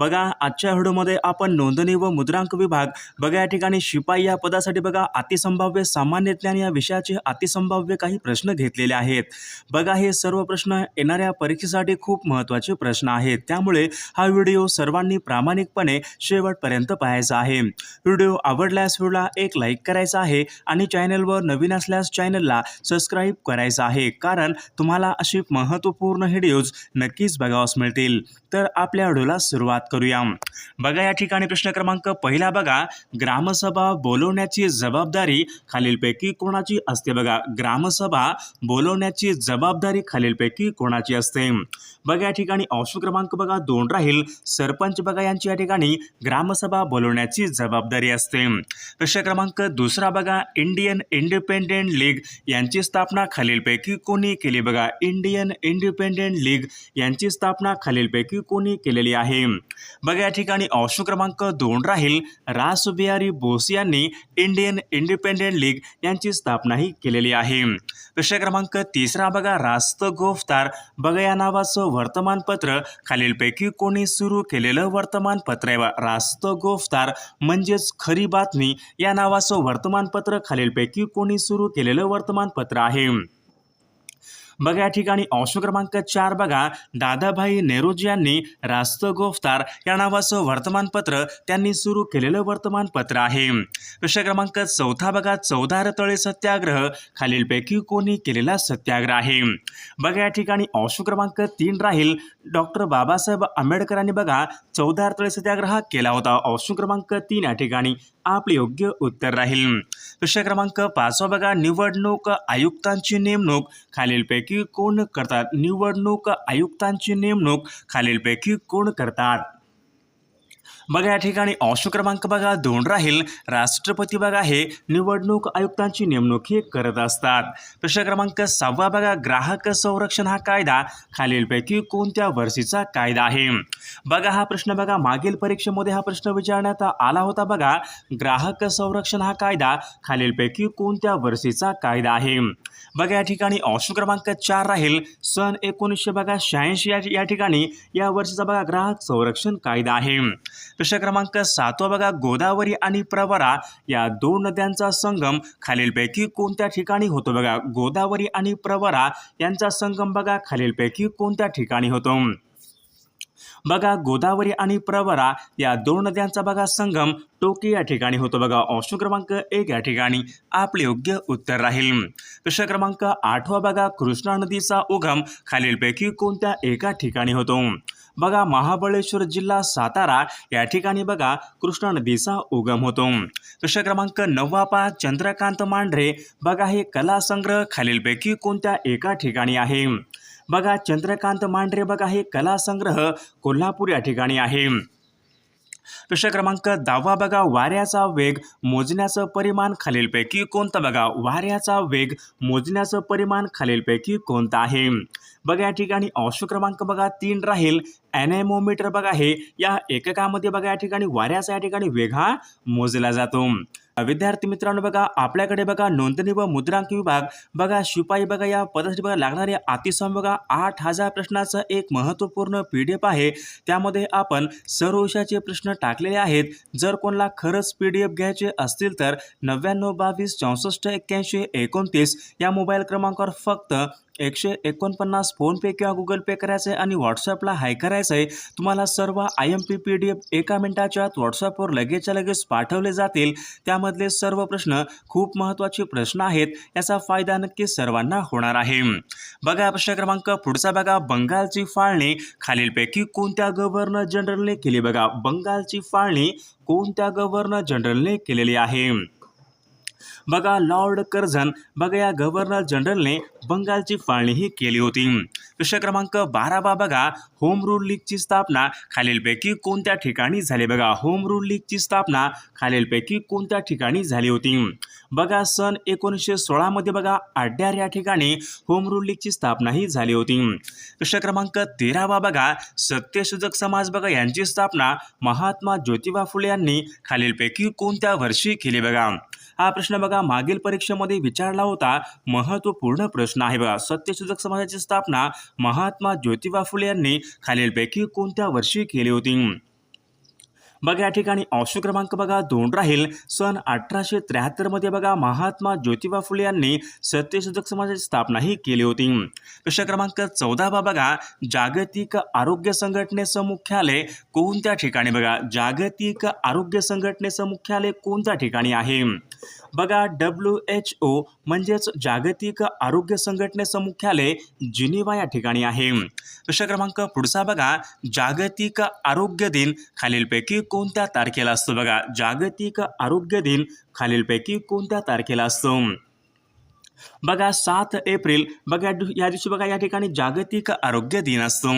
बघा आजच्या व्हिडिओमध्ये आपण नोंदणी व मुद्रांक विभाग बघा या ठिकाणी शिपाई या पदासाठी बघा अतिसंभाव्य सामान्य ज्ञान या विषयाचे अतिसंभाव्य काही प्रश्न घेतलेले आहेत. बघा हे सर्व प्रश्न येणाऱ्या परीक्षेसाठी खूप महत्त्वाचे प्रश्न आहेत. त्यामुळे हा व्हिडिओ सर्वांनी प्रामाणिकपणे शेवटपर्यंत पाहायचा आहे. व्हिडिओ आवडल्यास व्हिडिओला एक लाईक करायचा आहे आणि चॅनलवर नवीन असल्यास चॅनलला सबस्क्राईब करायचं आहे. कारण तुम्हाला अशी महत्त्वपूर्ण व्हिडिओज नक्कीच बघावास मिळतील. तर आपल्या आढोला सुरुवात करूया. बघा या ठिकाणी प्रश्न क्रमांक पहिला बघा. ग्रामसभा बोलवण्याची जबाबदारी खालीलपैकी कोणाची असते? बघा ग्रामसभा बोलवण्याची जबाबदारी खालीलपैकी कोणाची असते? बघा या ठिकाणी ऑप्शन क्रमांक बघा दोन राहील. सरपंच बघा यांची या ठिकाणी ग्रामसभा बोलवण्याची जबाबदारी असते. प्रश्न क्रमांक दुसरा बघा इंडियन इंडिपेंडेंट लीग यांची स्थापना खालीलपैकी कोणी केली? बघा इंडियन इंडिपेंडेंट लीग यांची स्थापना खालीलपैकी कोणी केलेली आहे? बघा या ठिकाणी ऑप्शन क्रमांक दोन राहील. रासबिहारी बोस यांनी इंडियन इंडिपेंडेंट लीग यांची स्थापनाही केलेली आहे. प्रश्न क्रमांक तिसरा बघा रास्त गोफ्तार. बघा या नावाचं वर्तमानपत्र. खालीलपैकी कोणी सुरू केलेलं वर्तमानपत्र आहे रास्त गोफ्तार म्हणजेच खरी बातमी. या नावाचं वर्तमानपत्र खालीलपैकी कोणी सुरू केलेलं वर्तमानपत्र आहे. बघा या ठिकाणी अंश क्रमांक चार बघा. दादाभाई नेहरूजी यांनी रास्त गोफ्तार या नावाचं वर्तमानपत्र त्यांनी सुरू केलेलं वर्तमानपत्र आहे. प्रश्न क्रमांक चौथा बघा. चौदा रतळे सत्याग्रह. खालीलपैकी कोणी केलेला सत्याग्रह आहे. बघा या ठिकाणी अंश क्रमांक तीन राहील. डॉक्टर बाबासाहेब आंबेडकरांनी बघा चौदा रतळे सत्याग्रह केला होता. अंश क्रमांक तीन या ठिकाणी आपले योग्य उत्तर राहील. प्रश्न क्रमांक पाचवा बघा निवडणूक आयुक्तांची नेमणूक. खालीलपैकी कोण करतात? निवडणूक आयुक्तांची नेमणूक खालीलपैकी कोण करतात? बघा या ठिकाणी अंश क्रमांक बघा दोन राहील. राष्ट्रपती बघा हे निवडणूक आयुक्तांची नेमणूक हे करत असतात. प्रश्न क्रमांक सहावा बघा ग्राहक संरक्षण हा कायदा. खालीलपैकी कोणत्या वर्षीचा कायदा आहे? बघा हा प्रश्न बघा मागील परीक्षेमध्ये हा प्रश्न विचारण्यात आला होता बघा. ग्राहक संरक्षण हा कायदा. खालीलपैकी कोणत्या वर्षीचा कायदा आहे? बघा या ठिकाणी ऑप्शन क्रमांक चार राहील. सन एकोणीसशे बघा शहाऐंशी या या ठिकाणी. या वर्षीचा बघा ग्राहक संरक्षण कायदा आहे. प्रश्न क्रमांक सातवा बघा गोदावरी आणि प्रवरा या दोन नद्यांचा संगम खालीलपैकी कोणत्या ठिकाणी होतो बघा? गोदावरी आणि प्रवरा यांचा संगम बघा खालीलपैकी कोणत्या ठिकाणी होतो? बघा गोदावरी आणि प्रवरा या दोन नद्यांचा बघा संगम टोकी या ठिकाणी होतो बघा. ऑप्शन क्रमांक एक या ठिकाणी. आपले योग्य उत्तर राहील. प्रश्न क्रमांक आठवा बघा कृष्णा नदीचा उगम खालीलपैकी कोणत्या एका ठिकाणी होतो? बघा महाबळेश्वर जिल्हा सातारा या ठिकाणी बघा कृष्णा नदीचा उगम होतो. प्रश्न क्रमांक नववा पाच चंद्रकांत मांढरे बघा हे कला संग्रह खालीलपैकी कोणत्या एका ठिकाणी आहे? बघा चंद्रकांत मांढरे बघा हे कला संग्रह कोल्हापूर या ठिकाणी आहे. प्रश्न क्रमांक दहावा बघा वाऱ्याचा वेग मोजण्याचं परिमाण खालीलपैकी कोणतं? बघा वाऱ्याचा वेग मोजण्याचं परिमाण खालीलपैकी कोणतं आहे? बघा या ठिकाणी ऑप्शन क्रमांक बघा तीन राहील. ॲनेमोमीटर बघा हे या एककामध्ये बघा या ठिकाणी वाऱ्याचा या ठिकाणी वेग हा मोजला जातो. विद्यार्थी मित्रांनो बघा आपल्याकडे बघा नोंदणी व मुद्रांक विभाग. बघा शिपाई बघा या पदासाठी बघा लागणारे अतिसम बघा आठ हजार प्रश्नाचं एक महत्त्वपूर्ण पी डी एफ आहे. त्यामध्ये आपण सर्व विषयाचे प्रश्न टाकलेले आहेत. जर कोणाला खरंच पी डी एफ घ्यायचे असतील तर नव्याण्णव बावीस चौसष्ट एक्क्याऐंशी एकोणतीस या मोबाईल क्रमांकावर फक्त एकशे एकोणपन्नास फोनपे किंवा गुगल पे करायचं आहे आणि व्हॉट्सअपला हाय करायचं आहे तुम्हाला सर्व I M P P D F एका मिनिटाच्या आत व्हॉट्सअपवर लगेचच्या लगेच पाठवले जातील. त्यामधले सर्व प्रश्न खूप महत्त्वाचे प्रश्न आहेत याचा फायदा नक्की सर्वांना होणार आहे. बघा प्रश्न क्रमांक पुढचा बघा. बंगालची फाळणी खालीलपैकी कोणत्या गव्हर्नर जनरलने केली? बघा बंगालची फाळणी कोणत्या गव्हर्नर जनरलने केलेली आहे? बघा लॉर्ड कर्झन बघा या गव्हर्नर जनरलने बंगालची फाळणीही केली होती. प्रश्न क्रमांक बारावा बघा होम रूल लीगची स्थापना खालीलपैकी कोणत्या ठिकाणी झाली? बघा होम रूल लीगची स्थापना खालीलपैकी कोणत्या ठिकाणी झाली होती? बघा सन एकोणीसशे सोळामध्ये बघा आड्यार या ठिकाणी होम रूल लीगची स्थापना ही झाली होती. प्रश्न क्रमांक तेरावा बघा सत्यशोधक समाज बघा यांची स्थापना महात्मा ज्योतिबा फुले यांनी खालीलपैकी कोणत्या वर्षी केली? बघा हा प्रश्न बघा मागील परीक्षेमध्ये विचारला होता महत्त्वपूर्ण प्रश्न प्रश्न आहे बघा. सत्यशोधक समाजाची स्थापना महात्मा ज्योतिबा फुले यांनी खालीलपैकी कोणत्या वर्षी केली होती? बघा या ठिकाणी ऑप्शन क्रमांक बघा दोन राहील. सन अठराशे त्र्याहत्तरमध्ये बघा महात्मा ज्योतिबा फुले यांनी सत्यशोधक समाजाची स्थापना ही केली होती. प्रश्न क्रमांक चौदा बा बघा जागतिक आरोग्य संघटनेचं मुख्यालय कोणत्या ठिकाणी बघा? जागतिक आरोग्य संघटनेचं मुख्यालय कोणत्या ठिकाणी आहे? बघा डब्ल्यू एच ओ म्हणजेच जागतिक आरोग्य संघटनेचं मुख्यालय जिनिवा या ठिकाणी आहे. प्रश्न क्रमांक पुढचा बघा जागतिक आरोग्य दिन खालीलपैकी कोणत्या तारखेला असतो? बघा जागतिक आरोग्य दिन खालीलपैकी कोणत्या तारखेला असतो? बघा सात एप्रिल बघा या या दिवशी बघा या ठिकाणी जागतिक आरोग्य दिन असतो.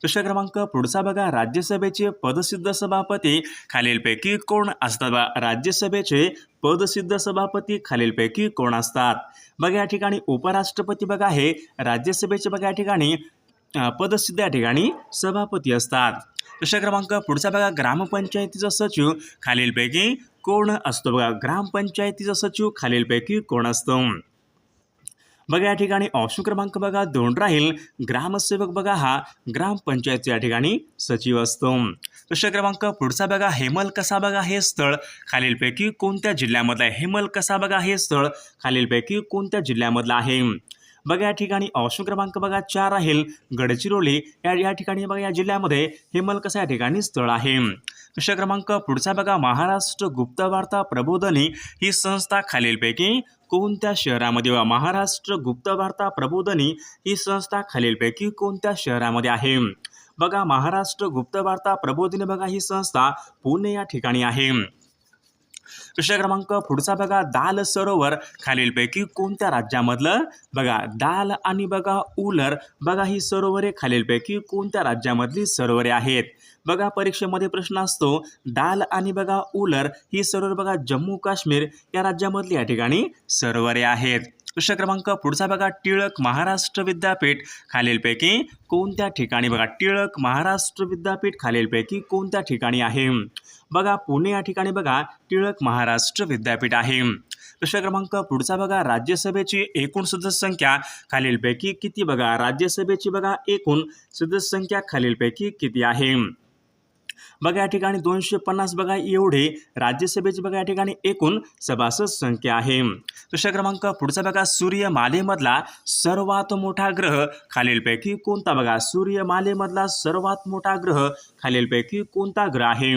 प्रश्न क्रमांक पुढचा बघा राज्यसभेचे पदसिद्ध सभापती खालीलपैकी कोण असतात? बघा राज्यसभेचे पदसिद्ध सभापती खालीलपैकी कोण असतात? बघा या ठिकाणी उपराष्ट्रपती बघा हे राज्यसभेचे बघा या ठिकाणी पदसिद्ध या ठिकाणी सभापती असतात. प्रश्न क्रमांक पुढचा बघा ग्रामपंचायतीचा सचिव खालीलपैकी कोण असतो? बघा ग्रामपंचायतीचा सचिव खालीलपैकी कोण असतो? बघा या ठिकाणी ऑप्शन क्रमांक बघा दोन राहील. ग्रामसेवक बघा हा ग्रामपंचायत या ठिकाणी सचिव असतो. प्रश्न क्रमांक पुढचा बघा हेमल कसा बघा हे स्थळ खालीलपैकी कोणत्या जिल्ह्यामधलं आहे? हेमल कसा बघा हे स्थळ खालीलपैकी कोणत्या जिल्ह्यामधलं आहे? बघा या ठिकाणी ऑप्शन क्रमांक बघा चार राहील गडचिरोली. या या ठिकाणी बघा या जिल्ह्यामध्ये हेमलकसा या ठिकाणी स्थळ आहे? प्रश्न क्रमांक पुढचा बघा महाराष्ट्र गुप्त वार्ता प्रबोधनी ही संस्था खालीलपैकी कोणत्या शहरामध्ये वा महाराष्ट्र गुप्त वार्ता प्रबोधनी ही संस्था खालीलपैकी कोणत्या शहरामध्ये आहे? बघा महाराष्ट्र गुप्त वार्ता प्रबोधिनी बघा ही संस्था पुणे या ठिकाणी आहे. प्रश्न क्रमांक पुढचा बघा दाल सरोवर. खालीलपैकी कोणत्या राज्यामधलं? बघा दाल आणि बघा उलर. बघा ही सरोवरे खालीलपैकी कोणत्या राज्यामधली सरोवरे आहेत? बघा परीक्षेमध्ये प्रश्न असतो दाल आणि बघा उलर ही सरोवर बघा जम्मू काश्मीर या राज्यामधली या ठिकाणी सरोवरे आहेत. प्रश्न क्रमांक पुढचा बघा टिळक महाराष्ट्र विद्यापीठ. खालीलपैकी कोणत्या ठिकाणी? बघा टिळक महाराष्ट्र विद्यापीठ खालीलपैकी कोणत्या ठिकाणी आहे? बघा पुणे या ठिकाणी बघा टिळक महाराष्ट्र विद्यापीठ आहे. प्रश्न क्रमांक पुढचा बघा राज्यसभेची एकूण सदस्य संख्या खालीलपैकी किती बघा? राज्यसभेची बघा एकूण सदस्य संख्या खालीलपैकी किती आहे? बघा या ठिकाणी दोनशे पन्नास बघा एवढे राज्यसभेची बघा या ठिकाणी एकूण सभासद संख्या आहे. प्रश्न क्रमांक पुढचा बघा सूर्यमालेमधला सर्वात मोठा ग्रह खालीलपैकी कोणता बघा? सूर्यमालेमधला सर्वात मोठा ग्रह खालीलपैकी कोणता ग्रह आहे?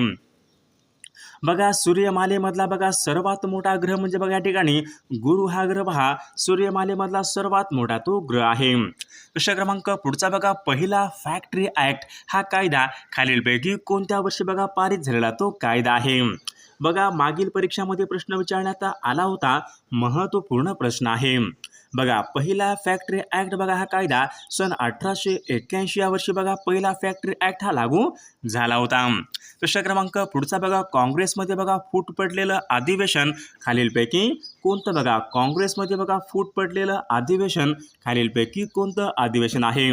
बघा सूर्यमालेमधला बघा सर्वात मोठा ग्रह म्हणजे बघा या ठिकाणी गुरु हा ग्रह हा सूर्यमालेमधला सर्वात मोठा तो ग्रह आहे. प्रश्न क्रमांक पुढचा बघा. पहिला फॅक्टरी ॲक्ट हा कायदा खालीलपैकी कोणत्या वर्षी बघा पारित झालेला तो कायदा आहे? बघा मागील परीक्षामध्ये प्रश्न विचारण्यात आला होता. महत्त्वपूर्ण प्रश्न आहे. बघा पहिला फॅक्टरी ॲक्ट बघा हा कायदा सन अठराशे एक्क्याऐंशी या वर्षी बघा पहिला फॅक्टरी ॲक्ट हा लागू झाला होता. प्रश्न क्रमांक पुढचा बघा काँग्रेसमध्ये बघा फूट पडलेलं अधिवेशन खालीलपैकी कोणतं बघा? काँग्रेसमध्ये बघा फूट पडलेलं अधिवेशन खालीलपैकी कोणतं अधिवेशन आहे?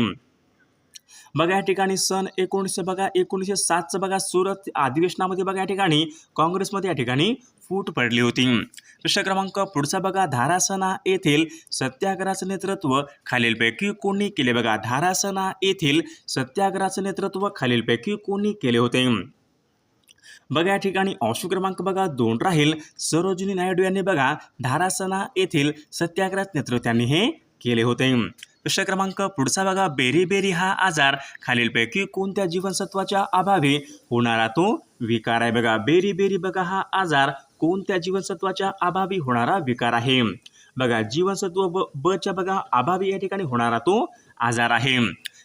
बघा या ठिकाणी सन एकोणीसशे बघा एकोणीसशे सातचं बघा सुरत अधिवेशनामध्ये बघा या ठिकाणी काँग्रेसमध्ये या ठिकाणी फूट पडली होती. प्रश्न क्रमांक पुढचा बघा धारासना येथील सत्याग्रहाचं नेतृत्व खालीलपैकी कोणी केले? बघा धारासना येथील सत्याग्रहाचं नेतृत्व खालीलपैकी कोणी केले होते? बघा या ठिकाणी ऑप्शन क्रमांक बघा दोन राहील. सरोजिनी नायडू यांनी बघा धारासना येथील सत्याग्रहात नेतृत्व त्यांनी हे केले होते. प्रश्न क्रमांक पुढचा बघा बेरी हा आजार खालीलपैकी कोणत्या जीवनसत्वाच्या अभावी होणारा तो विकार आहे? बघा बेरी बेरी बघा हा आजार कोणत्या जीवनसत्वाच्या अभावी होणारा विकार आहे? बघा जीवनसत्व ब बच्या बघा अभावी या ठिकाणी होणारा तो आजार आहे.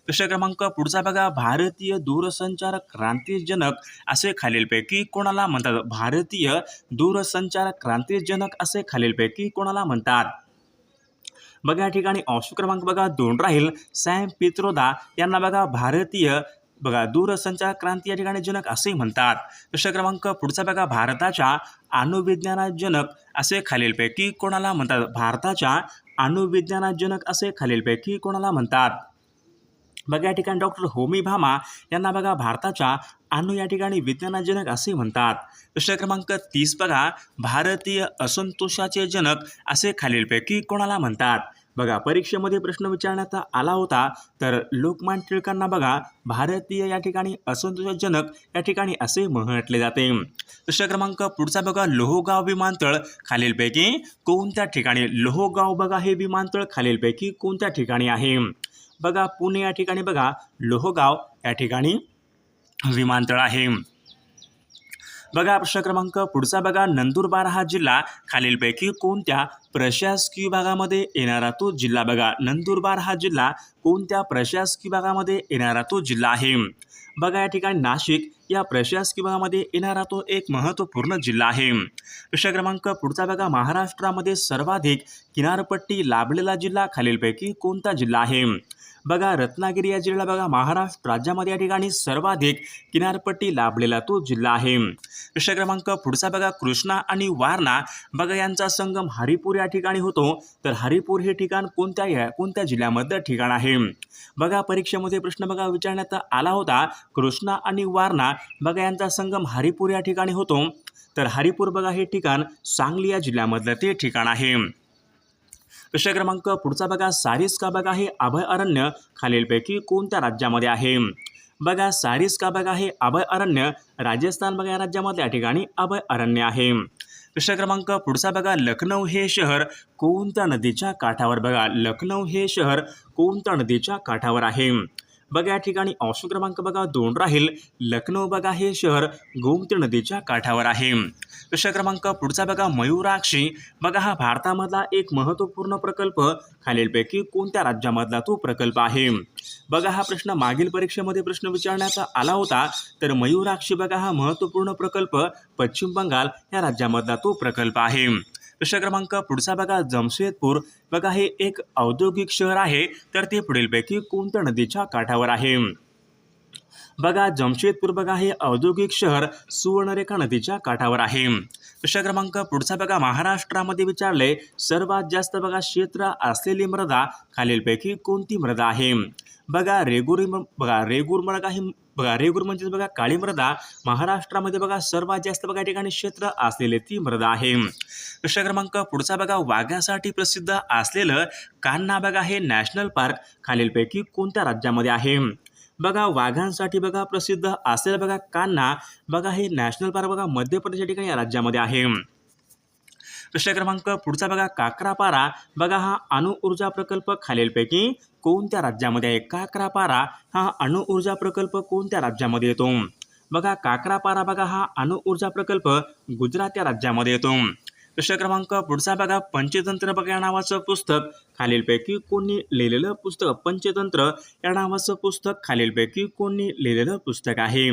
प्रश्न क्रमांक पुढचा बघा भारतीय दूरसंचार क्रांतीजनक असे खालीलपैकी कोणाला म्हणतात? भारतीय दूरसंचार क्रांतीजनक असे खालीलपैकी कोणाला म्हणतात? बघा या ठिकाणी ऑप्शन क्रमांक बघा दोन राहील. सॅम पित्रोदा यांना बघा भारतीय बघा दूरसंचार क्रांती या ठिकाणी जनक असे म्हणतात. प्रश्न क्रमांक पुढचा बघा भारताच्या अणुविज्ञानाजनक असे खालीलपैकी कोणाला म्हणतात? भारताच्या अणुविज्ञानाजनक असे खालीलपैकी कोणाला म्हणतात? बघा या ठिकाणी डॉक्टर होमी भामा यांना बघा भारताच्या अणु या ठिकाणी विज्ञानाजनक असे म्हणतात. प्रश्न क्रमांक तीस बघा भारतीय असंतोषाचे जनक असे खालीलपैकी कोणाला म्हणतात? बघा परीक्षेमध्ये प्रश्न विचारण्यात आला होता तर लोकमान्य टिळकांना बघा भारतीय या ठिकाणी असंतोषजनक या ठिकाणी असे म्हटले जाते. प्रश्न क्रमांक पुढचा बघा लोहगाव विमानतळ खालीलपैकी कोणत्या ठिकाणी? लोहगाव बघा हे विमानतळ खालीलपैकी कोणत्या ठिकाणी आहे? बघा पुणे या ठिकाणी बघा लोहगाव या ठिकाणी विमानतळ आहे. बघा प्रश्न क्रमांक. पुढचा बघा. नंदुरबार हा जिल्हा खालीलपैकी कोणत्या प्रशासकीय विभागामध्ये येणारा तो जिल्हा बघा. नंदुरबार हा जिल्हा कोणत्या प्रशासकीय भागामध्ये येणारा तो जिल्हा आहे? बघा या ठिकाणी नाशिक या प्रशासकीय भागामध्ये येणारा तो एक महत्त्वपूर्ण जिल्हा आहे. प्रश्न क्रमांक. पुढचा बघा. महाराष्ट्रामध्ये सर्वाधिक किनारपट्टी लाभलेला जिल्हा खालीलपैकी कोणता जिल्हा आहे? बघा रत्नागिरी या जिल्हा बघा महाराष्ट्र राज्यामध्ये या ठिकाणी सर्वाधिक किनारपट्टी लाभलेला तो जिल्हा आहे. प्रश्न क्रमांक पुढचा बघा कृष्णा आणि वारणा. बघा यांचा संगम हरिपूर या ठिकाणी होतो. तर हरिपूर हे ठिकाण कोणत्या या कोणत्या जिल्ह्यामधलं ठिकाण आहे? बघा परीक्षेमध्ये प्रश्न बघा विचारण्यात आला होता. कृष्णा आणि वारणा बघा यांचा संगम हरिपूर या ठिकाणी होतो. तर हरिपूर बघा हे ठिकाण सांगली या जिल्ह्यामधलं ते ठिकाण आहे. प्रश्न क्रमांक पुढचा बघा. सारिस्का बघा हे अभय अरण्य खालीलपैकी कोणत्या राज्यामध्ये आहे? बघा सारिस्का बघा हे अभय अरण्य राजस्थान बघा या राज्यामध्ये या ठिकाणी अभय अरण्य आहे. प्रश्न क्रमांक पुढचा बघा. लखनौ हे शहर कोणत्या नदीच्या काठावर? बघा लखनौ हे शहर कोणत्या नदीच्या काठावर आहे? बघा या ठिकाणी ऑप्शन क्रमांक बघा दोन राहील. लखनौ बघा हे शहर गोमती नदीच्या काठावर आहे. प्रश्न क्रमांक पुढचा बघा मयुराक्षी. बघा हा भारतामधला एक महत्त्वपूर्ण प्रकल्प. खालीलपैकी कोणत्या राज्यामधला तो प्रकल्प आहे? बघा हा प्रश्न मागील परीक्षेमध्ये प्रश्न विचारण्यात आला होता. तर मयुराक्षी बघा हा महत्त्वपूर्ण प्रकल्प पश्चिम बंगाल या राज्यामधला तो प्रकल्प आहे. प्रश्न क्रमांक पुढचा बघा जमशेदपूर. बघा हे एक औद्योगिक शहर आहे तर ते पुढीलपैकी कोणत्या नदीच्या काठावर आहे? बघा जमशेदपूर बघा हे औद्योगिक शहर सुवर्णरेखा नदीच्या काठावर आहे. प्रश्न क्रमांक पुढचा बघा महाराष्ट्रामध्ये विचारले सर्वात जास्त बघा क्षेत्र असलेली मृदा खालीलपैकी कोणती मृदा आहे? बघा रेगुरी बघा रेगूर मृदा ही बघा रेगूर म्हणजेच बघा काळी मृदा. महाराष्ट्रामध्ये बघा सर्वात जास्त बघा ठिकाणी क्षेत्र असलेले ती मृदा आहे. प्रश्न क्रमांक पुढचा बघा वाघासाठी प्रसिद्ध असलेलं कान्हा बघा हे नॅशनल पार्क खालीलपैकी कोणत्या राज्यामध्ये आहे? बघा वाघांसाठी बघा प्रसिद्ध असलेलं बघा कान्हा. बघा हे नॅशनल पार्क बघा मध्य प्रदेश या ठिकाणी या राज्यामध्ये आहे. प्रश्न क्रमांक पुढचा बघा काकरापारा. बघा हा अणुऊर्जा प्रकल्प खालीलपैकी कोणत्या राज्यामध्ये आहे? काकरापारा हा अणुऊर्जा प्रकल्प कोणत्या राज्यामध्ये येतो? बघा काकरापारा बघा हा अणुऊर्जा प्रकल्प गुजरात या राज्यामध्ये येतो. प्रश्न क्रमांक पुढचा बघा पंचतंत्र बघा या नावाचं पुस्तक खालीलपैकी कोणी लिहिलेलं पुस्तक? पंचतंत्र या नावाचं पुस्तक खालीलपैकी कोणी लिहिलेलं पुस्तक आहे?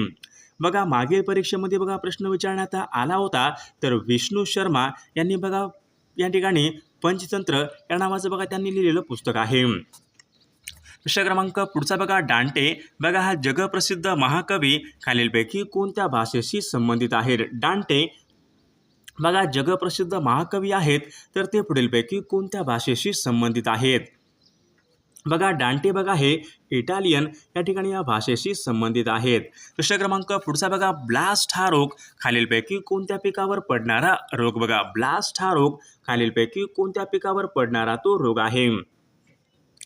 बघा मागील परीक्षेमध्ये बघा प्रश्न विचारण्यात आला होता. तर विष्णू शर्मा यांनी बघा या ठिकाणी पंचतंत्र या नावाचं बघा त्यांनी लिहिलेलं पुस्तक आहे. प्रश्न क्रमांक पुढचा बघा डांटे. बघा हा जगप्रसिद्ध महाकवी खालीलपैकी कोणत्या भाषेशी संबंधित आहेत? डांटे. बघा जगप्रसिद्ध महाकवी आहेत तर ते पुढीलपैकी कोणत्या भाषेशी संबंधित आहेत? बघा डांटे बघा हे इटालियन या ठिकाणी या भाषेशी संबंधित आहेत. प्रश्न क्रमांक पुढचा बघा ब्लास्ट हा रोग. खालीलपैकी कोणत्या पिकावर पडणारा रोग? बघा ब्लास्ट हा रोग. खालीलपैकी कोणत्या पिकावर पडणारा तो रोग आहे?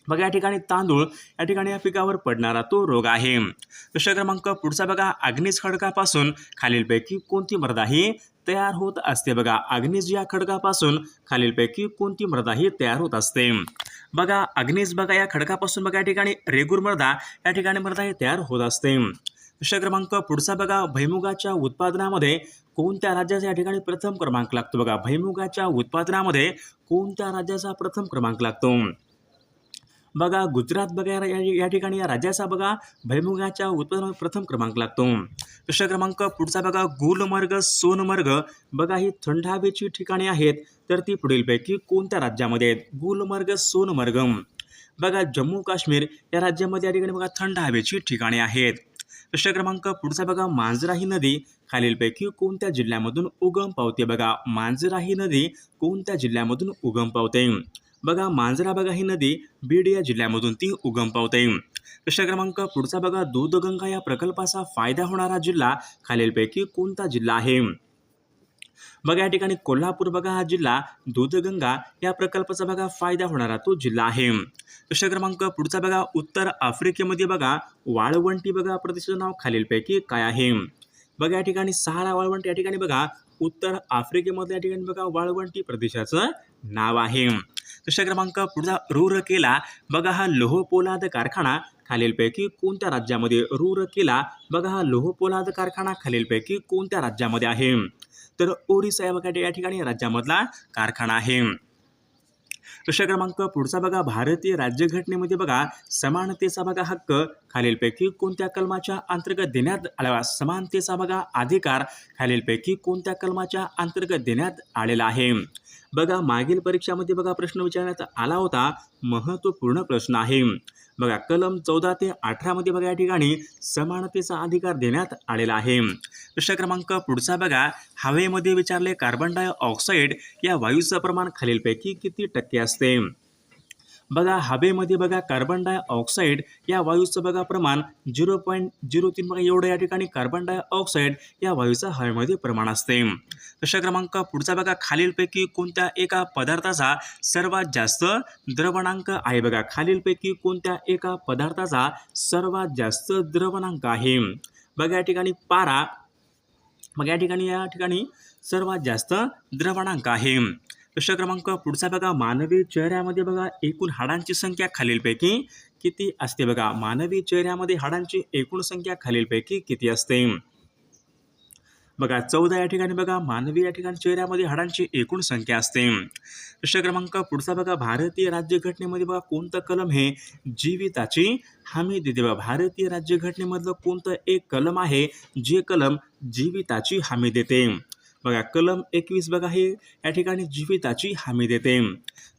बघा या ठिकाणी तांदूळ या ठिकाणी या पिकावर पडणारा तो रोग आहे. प्रश्न क्रमांक पुढचा बघा अग्निज खडकापासून खालीलपैकी कोणती मृदा ही तयार होत असते? बघा अग्निज या खडकापासून खालीलपैकी कोणती मृदा ही तयार होत असते? बघा अग्निज बघा या खडकापासून बघा या ठिकाणी रेगूर मृदा या ठिकाणी मृदा ही तयार होत असते. प्रश्न क्रमांक पुढचा बघा भैमुगाच्या उत्पादनामध्ये कोणत्या राज्याचा या ठिकाणी प्रथम क्रमांक लागतो? बघा भैमुगाच्या उत्पादनामध्ये कोणत्या राज्याचा प्रथम क्रमांक लागतो? बघा गुजरात बघा या या- ठिकाणी या राज्याचा बघा भैमुगाच्या उत्पादनावर प्रथम क्रमांक लागतो. प्रश्न क्रमांक पुढचा बघा गुलमर्ग सोनमर्ग. बघा ही थंड हवेची ठिकाणे आहेत तर ती पुढीलपैकी कोणत्या राज्यामध्ये आहेत? गुलमर्ग सोनमर्ग. बघा जम्मू काश्मीर या राज्यामध्ये या ठिकाणी बघा थंड हवेची ठिकाणे आहेत. प्रश्न क्रमांक पुढचा बघा मांजरा ही नदी. खालीलपैकी कोणत्या जिल्ह्यामधून उगम पावते? बघा मांजरा ही नदी कोणत्या जिल्ह्यामधून उगम पावते? बघा मांजरा बघा ही नदी बीड या जिल्ह्यामधून ती उगम पावते. प्रश्न क्रमांक पुढचा बघा दूधगंगा या प्रकल्पाचा फायदा होणारा जिल्हा खालीलपैकी कोणता जिल्हा आहे? बघा या ठिकाणी कोल्हापूर बघा हा जिल्हा दूधगंगा या प्रकल्पाचा बघा फायदा होणारा तो जिल्हा आहे. प्रश्न क्रमांक पुढचा बघा उत्तर आफ्रिकेमध्ये बघा वाळवंटी बघा प्रदेशाचं नाव खालीलपैकी काय आहे? बघा या ठिकाणी सहारा वाळवंट या ठिकाणी बघा उत्तर आफ्रिकेमध्ये या ठिकाणी बघा वाळवंटी प्रदेशाचं नाव आहे. प्रश्न क्रमांक पुढचा रूरकेला बघा हा लोह पोलाद कारखाना खालीलपैकी कोणत्या राज्यामध्ये रूरकेला बघा हा लोह पोलाद कारखाना खालीलपैकी कोणत्या राज्यामध्ये आहे? तर ओरिसा या बघा या ठिकाणी राज्यामधला कारखाना आहे. प्रश्न क्रमांक पुढचा बघा भारतीय राज्यघटनेमध्ये बघा समानतेचा बघा हक्क. खालीलपैकी कोणत्या कलमाच्या अंतर्गत देण्यात आला समानतेचा बघा अधिकार खालीलपैकी कोणत्या कलमाच्या अंतर्गत देण्यात आलेला आहे? बघा मागील परीक्षामध्ये बघा प्रश्न विचारण्यात आला होता. महत्त्वपूर्ण प्रश्न आहे. बघा कलम चौदा ते अठरामध्ये बघा या ठिकाणी समानतेचा अधिकार देण्यात आलेला आहे. प्रश्न क्रमांक पुढचा बघा हवेमध्ये विचारले कार्बन डायऑक्साईड या वायूचं प्रमाण खालीलपैकी किती टक्के असते? बघा हवेमध्ये बघा कार्बन डायऑक्साईड या वायूचं बघा प्रमाण झिरो पॉईंट झिरो तीन बघा एवढं या ठिकाणी कार्बन डायऑक्साईड या वायूचं हवेमध्ये प्रमाण असते. प्रश्न क्रमांक पुढचा बघा खालीलपैकी कोणत्या एका पदार्थाचा सर्वात जास्त द्रवणांक आहे बघा. खालीलपैकी कोणत्या एका पदार्थाचा सर्वात जास्त द्रवणांक आहे? बघा या ठिकाणी पारा मग या ठिकाणी या ठिकाणी सर्वात जास्त द्रवणांक आहे. प्रश्न क्रमांक पुढचा बघा. मानवी चेहऱ्यामध्ये बघा एकूण हाडांची संख्या खालीलपैकी किती असते बघा? मानवी चेहऱ्यामध्ये हाडांची एकूण संख्या खालीलपैकी किती असते? बघा चौदा या ठिकाणी बघा. मानवी या ठिकाणी चेहऱ्यामध्ये हाडांची एकूण संख्या असते. प्रश्न क्रमांक पुढचा बघा. भारतीय राज्यघटनेमध्ये बघा कोणतं कलम हे जीविताची हमी देते बघा? भारतीय राज्यघटनेमधलं कोणतं एक कलम आहे जे कलम जीविताची हमी देते? बघा कलम एकवीस बघा हे या ठिकाणी जीविताची हमी देते.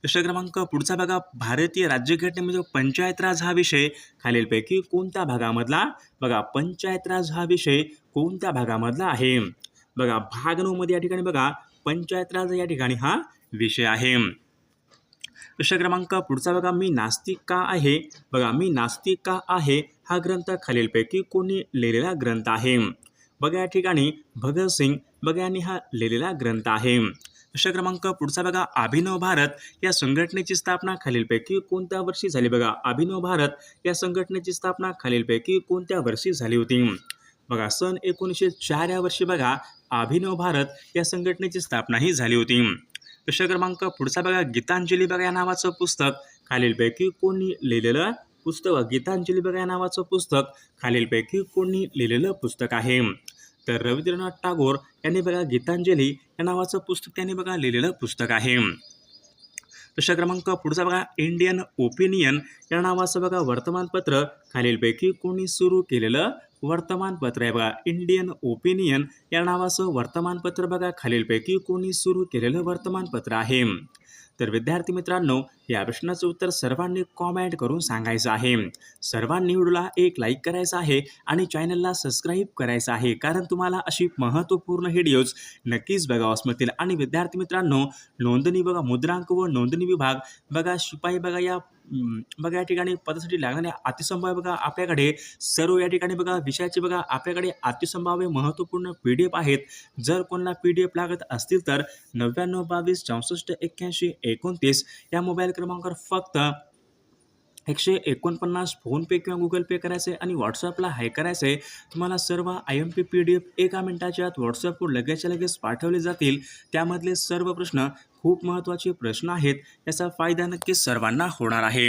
प्रश्न क्रमांक पुढचा बघा भारतीय राज्यघटनेमध्ये पंचायत राज हा विषय खालीलपैकी कोणत्या भागामधला? बघा पंचायत राज हा विषय कोणत्या भागामधला आहे? बघा भाग नऊमध्ये या ठिकाणी बघा पंचायत राज या ठिकाणी हा विषय आहे. प्रश्न क्रमांक पुढचा बघा मी नास्तिक का आहे? बघा मी नास्तिक का आहे? हा ग्रंथ खालीलपैकी कोणी लिहिलेला ग्रंथ आहे. बघा या ठिकाणी भगतसिंग बघा यांनी हा लिहिलेला ग्रंथ आहे. प्रश्न क्रमांक पुढचा बघा अभिनव भारत या संघटनेची स्थापना खालीलपैकी कोणत्या वर्षी झाली बघा? अभिनव भारत या संघटनेची स्थापना खालीलपैकी कोणत्या वर्षी झाली होती? बघा सन एकोणीसशे चार या वर्षी बघा अभिनव भारत या संघटनेची स्थापना ही झाली होती. प्रश्न क्रमांक पुढचा बघा गीतांजली बघा या नावाचं पुस्तक खालीलपैकी कोणी लिहिलेलं पुस्तक गीतांजली बघा या नावाचं पुस्तक. खालीलपैकी कोणी लिहिलेलं पुस्तक आहे. तर रवींद्रनाथ टागोर यांनी बघा गीतांजली या नावाचं पुस्तक त्यांनी बघा लिहिलेलं पुस्तक आहे. प्रश्न क्रमांक पुढचा बघा इंडियन ओपिनियन या नावाचं बघा वर्तमानपत्र. खालीलपैकी कोणी सुरू केलेलं वर्तमानपत्र आहे बघा इंडियन ओपिनियन या नावाचं वर्तमानपत्र बघा. खालीलपैकी कोणी सुरू केलेलं वर्तमानपत्र आहे. तर विद्यार्थी मित्रांनो या प्रश्नाचं उत्तर सर्वांनी कॉमेंट करून सांगायचं आहे. सर्वांनी व्हिडिओला एक लाईक करायचा आहे आणि चॅनलला सबस्क्राईब करायचं आहे. कारण तुम्हाला अशी महत्त्वपूर्ण व्हिडिओज नक्कीच बघावास मिळतील आणि विद्यार्थी मित्रांनो नोंदणी बघा मुद्रांक व नोंदणी विभाग बघा शिपाई बघा या बघा या ठिकाणी पदासाठी लागणारे अतिसंभाव्य बघा आपल्याकडे सर्व या ठिकाणी बघा विषयाचे बघा आपल्याकडे अतिसंभाव्य महत्त्वपूर्ण पी डी एफ आहेत. जर कोणाला पी डी एफ लागत असतील तर नव्याण्णव बावीस चौसष्ट एक्क्याऐंशी एकोणतीस या मोबाईल क्रमांकावर फक्त एकशे एकोणपन्नास फोनपे किंवा गुगल पे करायचे आणि व्हॉट्सअपला हाय करायचे. तुम्हाला सर्व I M P P D F एका मिनिटाच्या आत व्हॉट्सअपवर लगेचच्या लगेच पाठवले जातील. त्यामधले सर्व प्रश्न खूप महत्त्वाचे प्रश्न आहेत याचा फायदा नक्कीच सर्वांना होणार आहे.